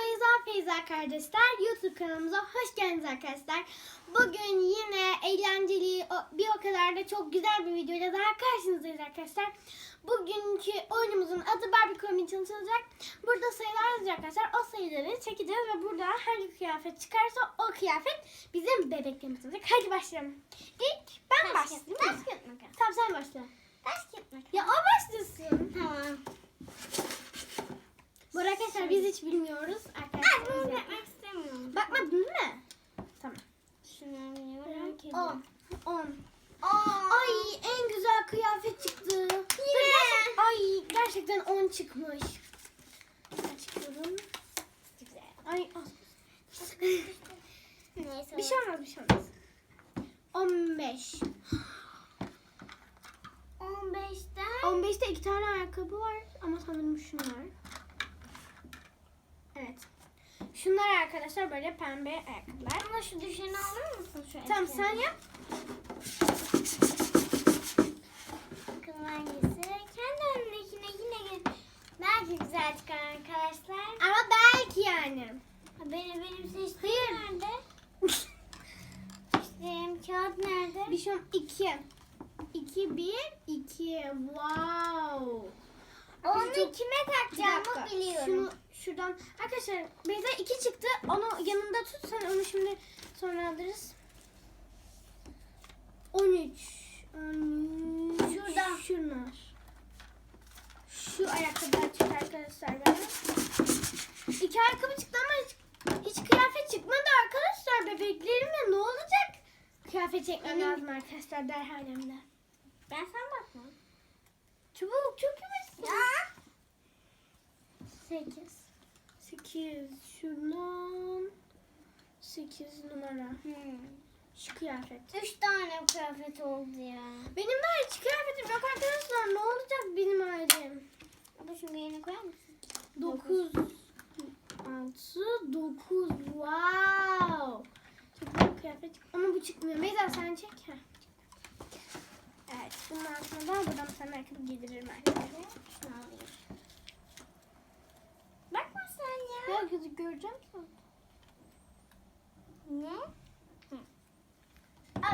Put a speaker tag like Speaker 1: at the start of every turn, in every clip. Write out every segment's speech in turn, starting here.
Speaker 1: Beyza Feyza kardeşler. YouTube kanalımıza hoş geldiniz arkadaşlar. Bugün yine eğlenceli bir o kadar da çok güzel bir videoyla daha karşınızdayız arkadaşlar. Bugünkü oyunumuzun adı Barbie Challenge olacak. Burada sayılar yazacak arkadaşlar. O sayıları çekeceğiz ve burada hangi kıyafet çıkarsa o kıyafet bizim bebeklerimiz olacak. Hadi başlayalım. İlk ben başlayayım.
Speaker 2: taş kağıt makas.
Speaker 1: Tamam sen başla.
Speaker 2: Taş kağıt makas.
Speaker 1: Ya o başlasın.
Speaker 2: Tamam.
Speaker 1: Bu arkadaşlar biz hiç bilmiyoruz.
Speaker 2: Ben
Speaker 1: Arkadaşlar
Speaker 2: bunu
Speaker 1: biz
Speaker 2: yapmak istemiyorum.
Speaker 1: Bakmadın değil mi? Tamam.
Speaker 2: Şunu.
Speaker 1: On.
Speaker 2: ediyorum.
Speaker 1: 10.
Speaker 2: Aa.
Speaker 1: Ay en güzel kıyafet çıktı.
Speaker 2: Yine.
Speaker 1: Ay gerçekten 10 çıkmış. Açıyorum.
Speaker 2: Güzel.
Speaker 1: Ay az.
Speaker 2: Neyse.
Speaker 1: Bir şey olmaz bir şey olmaz. 15.
Speaker 2: 15'ten
Speaker 1: 15'te iki tane ayakkabı var ama sanırım şunlar. Evet. Şunlar arkadaşlar böyle pembe ayakkabılar.
Speaker 2: ama şu düşeni alır mısın şu
Speaker 1: Tamam
Speaker 2: etkeni?
Speaker 1: sen yap.
Speaker 2: Bakalım hangisi? Kendi önündekine yine gel. Belki güzel çıkar arkadaşlar.
Speaker 1: Ama belki yani.
Speaker 2: Benim, benim seçtiğim nerede? Seçtiğim kağıt nerede?
Speaker 1: Bir şey 2. 2 1 2. Wow.
Speaker 2: Onu
Speaker 1: Çok-
Speaker 2: kime
Speaker 1: Bir
Speaker 2: takacağımı biliyorum.
Speaker 1: Şunu şuradan arkadaşlar Beyza 2 çıktı. Onu yanında tut. Sen onu şimdi sonra alırız. 13. 13.
Speaker 2: Şuradan.
Speaker 1: Şunlar. Şu ayakkabılar çıktı arkadaşlar bana. İki ayakkabı çıktı ama hiç, hiç kıyafet çıkmadı arkadaşlar. Bebeklerimle ne olacak? Kıyafet çekmem lazım arkadaşlar derhal hem de.
Speaker 2: Ben sen bakma.
Speaker 1: Çabuk çok yavaşsın.
Speaker 2: Ya.
Speaker 1: 8. 8 şuradan 8 numara.
Speaker 2: Hmm.
Speaker 1: Şu kıyafet.
Speaker 2: Üç tane kıyafet oldu ya.
Speaker 1: Benim daha hiç kıyafetim yok arkadaşlar. Ne olacak benim halim?
Speaker 2: Ama şunu yerine koyar mısın?
Speaker 1: 9 6 9 Wow. Çok kıyafet. Ama bu çıkmıyor. Beyza sen çek. Heh. Evet. Bunun altına da buradan sana ayakkabı giydiririm arkadaşlar.
Speaker 2: Şunu alayım.
Speaker 1: Gözü göreceğim sana.
Speaker 2: Ne? Hı.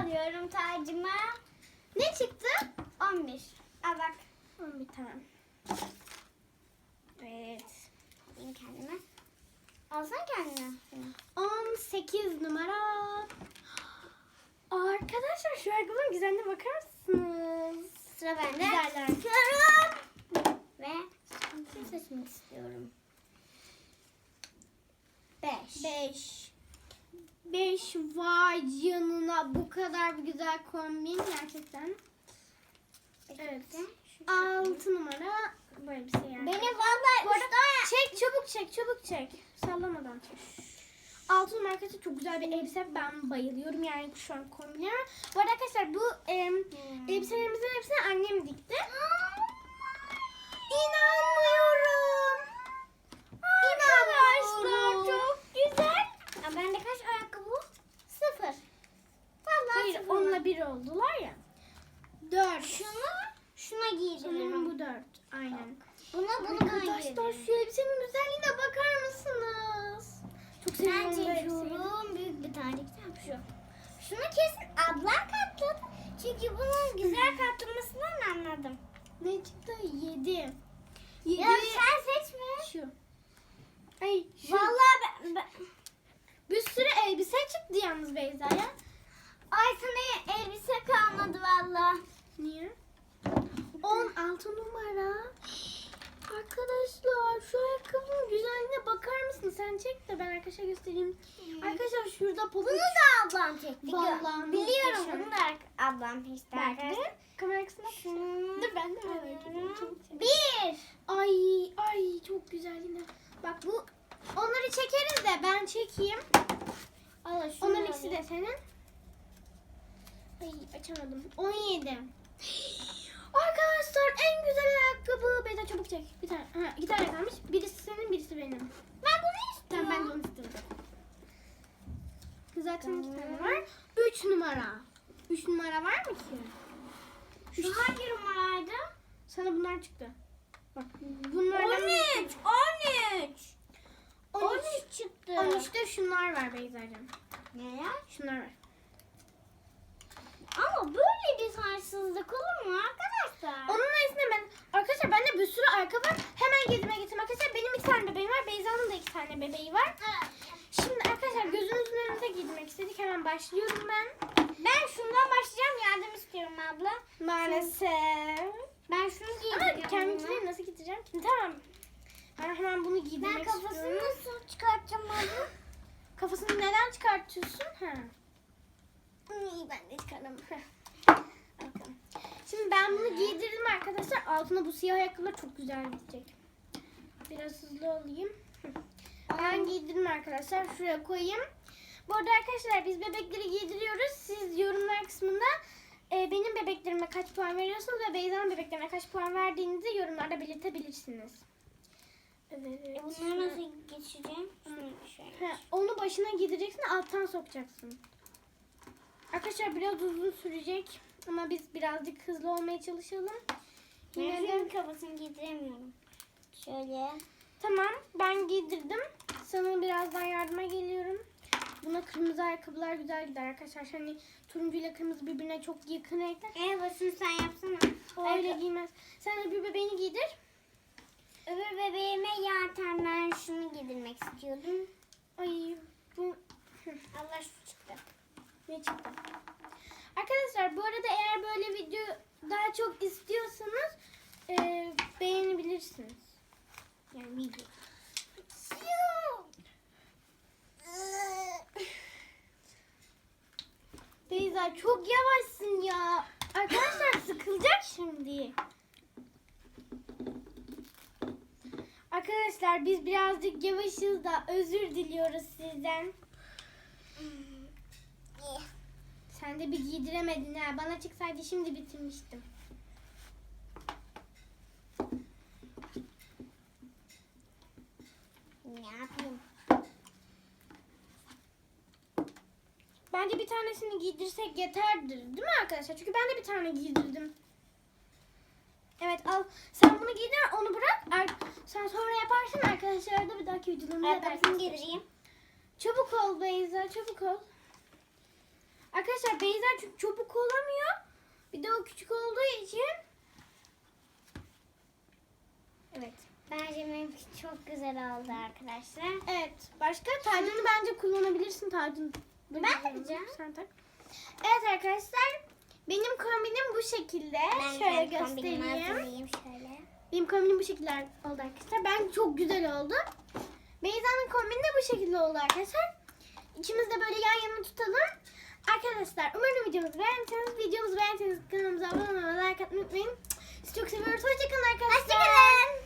Speaker 2: Alıyorum tacımı.
Speaker 1: Ne çıktı?
Speaker 2: 11. Al bak.
Speaker 1: Tamam bir tane. Evet.
Speaker 2: Benim kendime. Alsana kendine.
Speaker 1: 18 numara. Arkadaşlar şu ayakkabının güzelliğine bakar mısınız?
Speaker 2: Sıra bende.
Speaker 1: Güzeller.
Speaker 2: Ve şunu seçmek istiyorum. 5.
Speaker 1: 5. 5 vay canına bu kadar bir güzel kombin gerçekten. Evet. 6 numara bu elbise yani.
Speaker 2: Benim vallahi
Speaker 1: Bu arada çek çabuk çek çabuk çek. Sallamadan çek. 6 numara arkadaşlar çok güzel bir elbise. Ben bayılıyorum yani şu an kombine. Bu arada arkadaşlar bu
Speaker 2: Hmm.
Speaker 1: elbiselerimizin hepsini annem dikti. İnanmıyorum.
Speaker 2: Arkadaşlar
Speaker 1: İnanmıyorum.
Speaker 2: çok güzel. Aa, bende kaç ayakkabı? Sıfır. Vallahi
Speaker 1: Hayır
Speaker 2: sıfır.
Speaker 1: onunla bir oldular ya. 4.
Speaker 2: Şunu şuna
Speaker 1: Sanırım
Speaker 2: giydiririm.
Speaker 1: bu 4. Aynen.
Speaker 2: Buna bunu
Speaker 1: Arkadaşlar şu elbisenin güzelliğine bakar mısınız? Çok seviyorum bu elbiseyi.
Speaker 2: büyük bir tane kitap şu. Şunu kesin ablam katladı. Çünkü bunun güzel katlamasından anladım.
Speaker 1: Ne çıktı? 7. 7.
Speaker 2: Ya sen seçme.
Speaker 1: Şu. Ay şu.
Speaker 2: Vallahi ben, ben-
Speaker 1: Bir sürü elbise çıktı yalnız Beyza'ya.
Speaker 2: ay sana elbise kalmadı vallahi.
Speaker 1: Niye? 16 numara. Arkadaşlar şu ayakkabının güzelliğine bakar mısın? Sen çek de ben arkadaşa göstereyim. Arkadaşlar şurada polo.
Speaker 2: Bunu da ablam çekti.
Speaker 1: Vallahi
Speaker 2: Biliyorum
Speaker 1: muhteşem.
Speaker 2: bunu da ablam çekti.
Speaker 1: Belki
Speaker 2: arkadaşlar.
Speaker 1: de kamera arkasına
Speaker 2: Şunu-
Speaker 1: Dur ben de merak ediyorum. Çabuk çek.
Speaker 2: Bir.
Speaker 1: Ay ay çok güzel yine. Bak bu onları çekeriz de ben çekeyim.
Speaker 2: Al şunu
Speaker 1: Onların ikisi de senin. Ay açamadım. 17. Arkadaşlar en güzel ayakkabı. Beyza çabuk çek. Bir tane. Ha, iki tane kalmış. Birisi senin birisi benim.
Speaker 2: Ben bunu istiyorum.
Speaker 1: Tamam ben de onu istiyorum. Zaten iki tane var. 3 numara. 3 numara var mı ki?
Speaker 2: Şu hangi numaraydı?
Speaker 1: Sana bunlar çıktı. Bak bunlardan
Speaker 2: 13. 13.
Speaker 1: 13. da şunlar var Beyza'cığım.
Speaker 2: Neler?
Speaker 1: Şunlar var.
Speaker 2: Ama böyle bir saçsızlık olur mu arkadaşlar?
Speaker 1: Onun öncesinde ben arkadaşlar bende bir sürü arka var. Hemen giydirmeye gittim arkadaşlar. Benim iki tane bebeğim var. Beyza'nın da iki tane bebeği var. Şimdi arkadaşlar gözünüzün önünde giydirmek istedik. Hemen başlıyorum ben.
Speaker 2: Ben şundan başlayacağım yardım istiyorum abla.
Speaker 1: Maalesef.
Speaker 2: Ben şunu
Speaker 1: Ama
Speaker 2: giydiriyorum.
Speaker 1: kendimkileri nasıl giydireceğim ki? Tamam. Ben hemen bunu giydirmek
Speaker 2: Ben kafasını
Speaker 1: istiyorum.
Speaker 2: nasıl çıkartacağım abla?
Speaker 1: Kafasını neden çıkartıyorsun? Ha.
Speaker 2: İyi ben de çıkarım.
Speaker 1: Şimdi ben bunu giydirdim arkadaşlar. Altına bu siyah ayakkabılar çok güzel gidecek. Biraz hızlı olayım. Ben giydirdim arkadaşlar. Şuraya koyayım. Bu arada arkadaşlar biz bebekleri giydiriyoruz. Siz yorumlar kısmında e, benim bebeklerime kaç puan veriyorsunuz ve Beyza'nın bebeklerine kaç puan verdiğinizi yorumlarda belirtebilirsiniz. Evet.
Speaker 2: E bunları nasıl geçeceğim? Şunu şöyle.
Speaker 1: Ha, onu başına giydireceksin alttan sokacaksın. Arkadaşlar biraz uzun sürecek ama biz birazcık hızlı olmaya çalışalım. Yine de-
Speaker 2: kafasını giydiremiyorum. Şöyle.
Speaker 1: Tamam ben giydirdim. Sana birazdan yardıma geliyorum. Buna kırmızı ayakkabılar güzel gider arkadaşlar. Hani turuncu ile kırmızı birbirine çok yakın renkler.
Speaker 2: E basın sen yapsana.
Speaker 1: O öyle giymez. Sen de bir bebeğini giydir.
Speaker 2: Öbür bebeğime ben şunu giydirmek istiyordum.
Speaker 1: Ay bu
Speaker 2: Allah şu çıktı.
Speaker 1: ne çıktı? Arkadaşlar bu arada eğer böyle video daha çok istiyorsanız e, beğenebilirsiniz. Yani video. Beyza çok yavaşsın ya. Arkadaşlar sıkılacak şimdi. Arkadaşlar biz birazcık yavaşız da özür diliyoruz sizden. Sen de bir giydiremedin ha. Bana çıksaydı şimdi bitirmiştim.
Speaker 2: Ne yapayım?
Speaker 1: Bence bir tanesini giydirsek yeterdir. Değil mi arkadaşlar? Çünkü ben de bir tane giydirdim. Evet al. Sen bunu giydir onu bırak. Ar- sen sonra yaparsın arkadaşlar da bir dahaki videolarımızda
Speaker 2: Ayakkabısını giydireyim.
Speaker 1: Çabuk ol Beyza çabuk ol. Arkadaşlar Beyza çok çabuk olamıyor. Bir de o küçük olduğu için. Evet.
Speaker 2: Bence benimki çok güzel oldu arkadaşlar.
Speaker 1: Evet. Başka tacını bence kullanabilirsin tacını.
Speaker 2: Ben takacağım.
Speaker 1: Sen tak. Evet arkadaşlar. Benim kombinim bu şekilde. Şöyle
Speaker 2: kombinimi
Speaker 1: göstereyim. Benim kombinim bu şekilde oldu arkadaşlar. Ben çok güzel oldu. Beyza'nın kombini de bu şekilde oldu arkadaşlar. İkimiz de böyle yan yana tutalım. Arkadaşlar umarım videomuzu beğendiyseniz videomuzu beğendiyseniz kanalımıza abone olmayı like atmayı unutmayın. Sizi çok seviyoruz. Hoşçakalın arkadaşlar.
Speaker 2: Hoşçakalın.